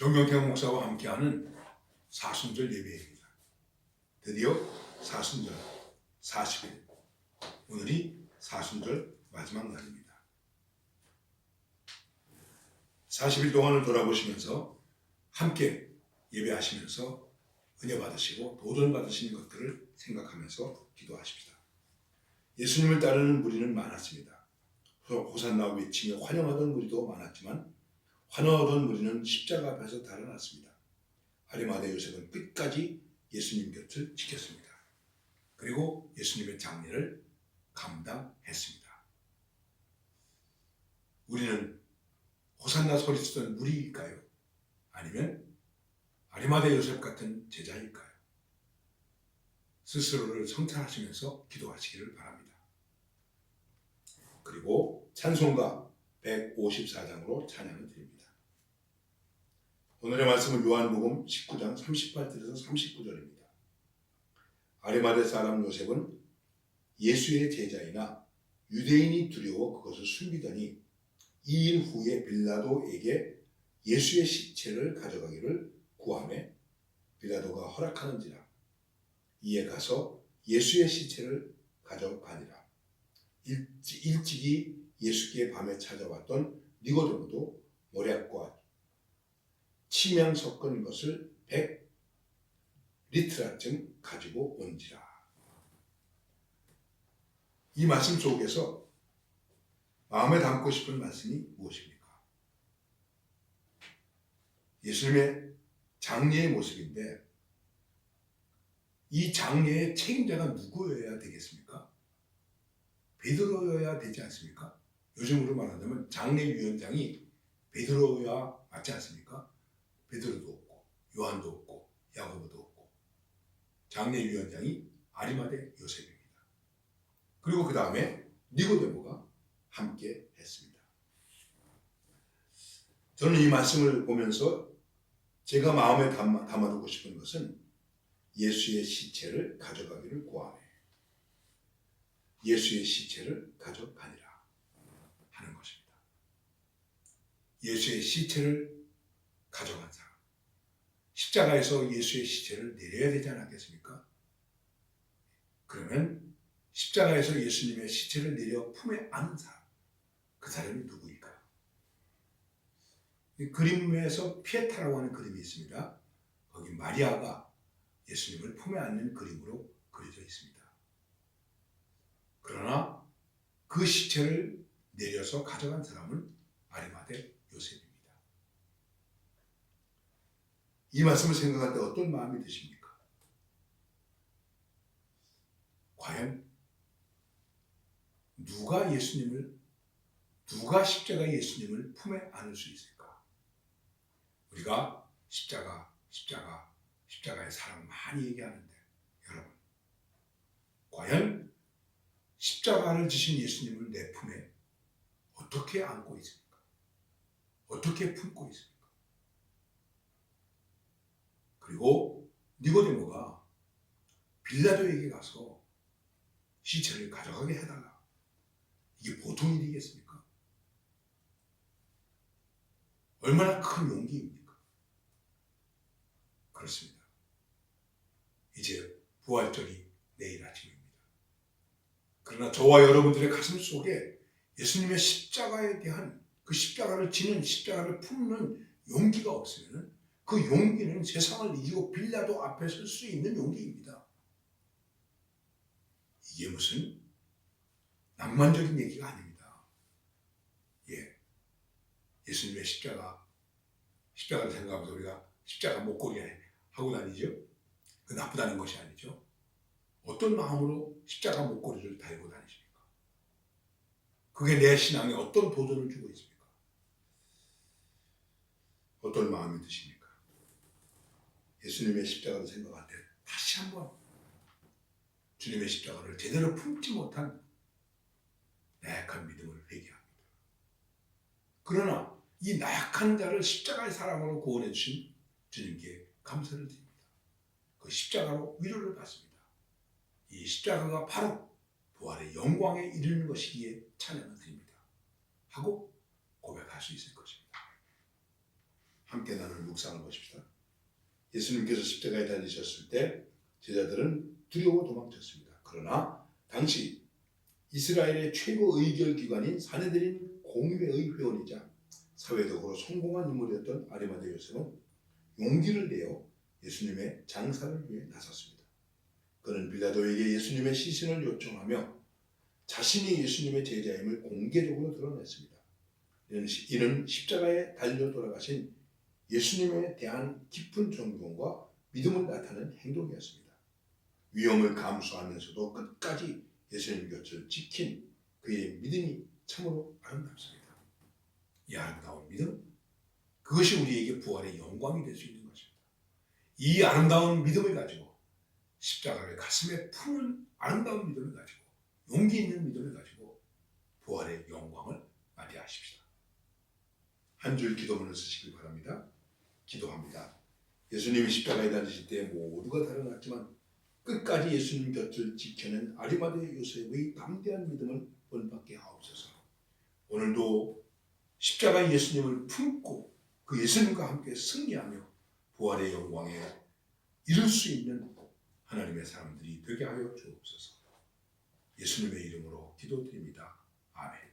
정경태 목사와 함께하는 사순절 예배입니다. 드디어 사순절 40일 오늘이 사순절 마지막 날입니다. 40일 동안을 돌아보시면서 함께 예배하시면서 은혜 받으시고 도전 받으시는 것들을 생각하면서 기도하십시다. 예수님을 따르는 무리는 많았습니다. 호산나 외치며 환영하던 무리도 많았지만 환호하던 무리는 십자가 앞에서 달아났습니다. 아리마대 요셉은 끝까지 예수님 곁을 지켰습니다. 그리고 예수님의 장례를 감당했습니다. 우리는 호산나 소리치던 무리일까요? 아니면 아리마대 요셉 같은 제자일까요? 스스로를 성찰하시면서 기도하시기를 바랍니다. 그리고 찬송가 154장으로 찬양을 드립니다. 오늘의 말씀은 요한복음 19장 38절에서 39절입니다. 아리마대 사람 요셉은 예수의 제자이나 유대인이 두려워 그것을 숨기더니 이일 후에 빌라도에게 예수의 시체를 가져가기를 구함에 빌라도가 허락하는지라 이에 가서 예수의 시체를 가져가니라 일찍, 일찍이 예수께 밤에 찾아왔던 니고데모도 모략과 치명 섞은 것을 백 리트라쯤 가지고 온지라. 이 말씀 속에서 마음에 담고 싶은 말씀이 무엇입니까? 예수님의 장례의 모습인데 이 장례의 책임자가 누구여야 되겠습니까? 베드로여야 되지 않습니까? 요즘으로 말하자면 장례위원장이 베드로야 맞지 않습니까? 베드로도 없고 요한도 없고 야고보도 없고 장례위원장이 아리마대 요셉입니다. 그리고 그 다음에 니고데모가 함께 했습니다. 저는 이 말씀을 보면서 제가 마음에 담아, 담아두고 싶은 것은 예수의 시체를 가져가기를 구하네. 예수의 시체를 가져가니라 하는 것입니다. 예수의 시체를 가져간 사람. 십자가에서 예수의 시체를 내려야 되지 않았겠습니까? 그러면 십자가에서 예수님의 시체를 내려 품에 안은 사람. 그 사람이 누구일까요? 이 그림에서 피에타라고 하는 그림이 있습니다. 거기 마리아가 예수님을 품에 안는 그림으로 그려져 있습니다. 그러나 그 시체를 내려서 가져간 사람은 아리마대 요셉입니다. 이 말씀을 생각할 때 어떤 마음이 드십니까? 과연 누가 예수님을 누가 십자가 예수님을 품에 안을 수 있을까? 우리가 십자가, 십자가, 십자가의 사랑 많이 얘기하는데 여러분 과연 십자가를 지신 예수님을 내 품에 어떻게 안고 있습니까? 어떻게 품고 있습니까? 그리고 니고데모가 빌라도에게 가서 시체를 가져가게 해달라. 이게 보통 일이겠습니까? 얼마나 큰 용기입니까? 그렇습니다. 이제 부활절이 내일 아침입니다. 그러나 저와 여러분들의 가슴 속에 예수님의 십자가에 대한 그 십자가를 지는 십자가를 품는 용기가 없으면 그 용기는 세상을 이기고 빌라도 앞에 설 수 있는 용기입니다. 이게 무슨 낭만적인 얘기가 아닙니다. 예. 예수님의 십자가, 십자가를 생각하면서 우리가 십자가 목걸이 하고 다니죠? 그 나쁘다는 것이 아니죠. 어떤 마음으로 십자가 목걸이를 달고 다니십니까? 그게 내 신앙에 어떤 도전을 주고 있습니까? 어떤 마음이 드십니까? 예수님의 십자가를 생각할 때 다시 한번 주님의 십자가를 제대로 품지 못한 나약한 믿음을 회개합니다. 그러나 이 나약한 자를 십자가의 사랑으로 구원해 주신 주님께 감사를 드립니다. 그 십자가로 위로를 받습니다. 이 십자가가 바로 부활의 영광에 이르는 것이기에 찬양을 드립니다. 하고 고백할 수 있을 것입니다. 함께 나눌 묵상을 보십시다. 예수님께서 십자가에 달리셨을 때 제자들은 두려워 도망쳤습니다. 그러나 당시 이스라엘의 최고 의결 기관인 사내들인 공회의 회원이자 사회적으로 성공한 인물이었던 아리마대 요셉은 용기를 내어 예수님의 장사를 위해 나섰습니다. 그는 빌라도에게 예수님의 시신을 요청하며 자신이 예수님의 제자임을 공개적으로 드러냈습니다. 이는 십자가에 달려 돌아가신 예수님에 대한 깊은 존경과 믿음을 나타내는 행동이었습니다. 위험을 감수하면서도 끝까지 예수님 곁을 지킨 그의 믿음이 참으로 아름답습니다. 이 아름다운 믿음, 그것이 우리에게 부활의 영광이 될 수 있는 것입니다. 이 아름다운 믿음을 가지고 십자가를 가슴에 품은 아름다운 믿음을 가지고 용기 있는 믿음을 가지고 부활의 영광을 맞이하십시다. 한 줄 기도문을 쓰시길 바랍니다. 기도합니다. 예수님이 십자가에 달리실 때 모두가 달아났지만 끝까지 예수님 곁을 지켜낸 아리마대 요셉의 담대한 믿음을 본받게 하옵소서. 오늘도 십자가 예수님을 품고 그 예수님과 함께 승리하며 부활의 영광에 이룰 수 있는 하나님의 사람들이 되게 하여 주옵소서. 예수님의 이름으로 기도드립니다. 아멘.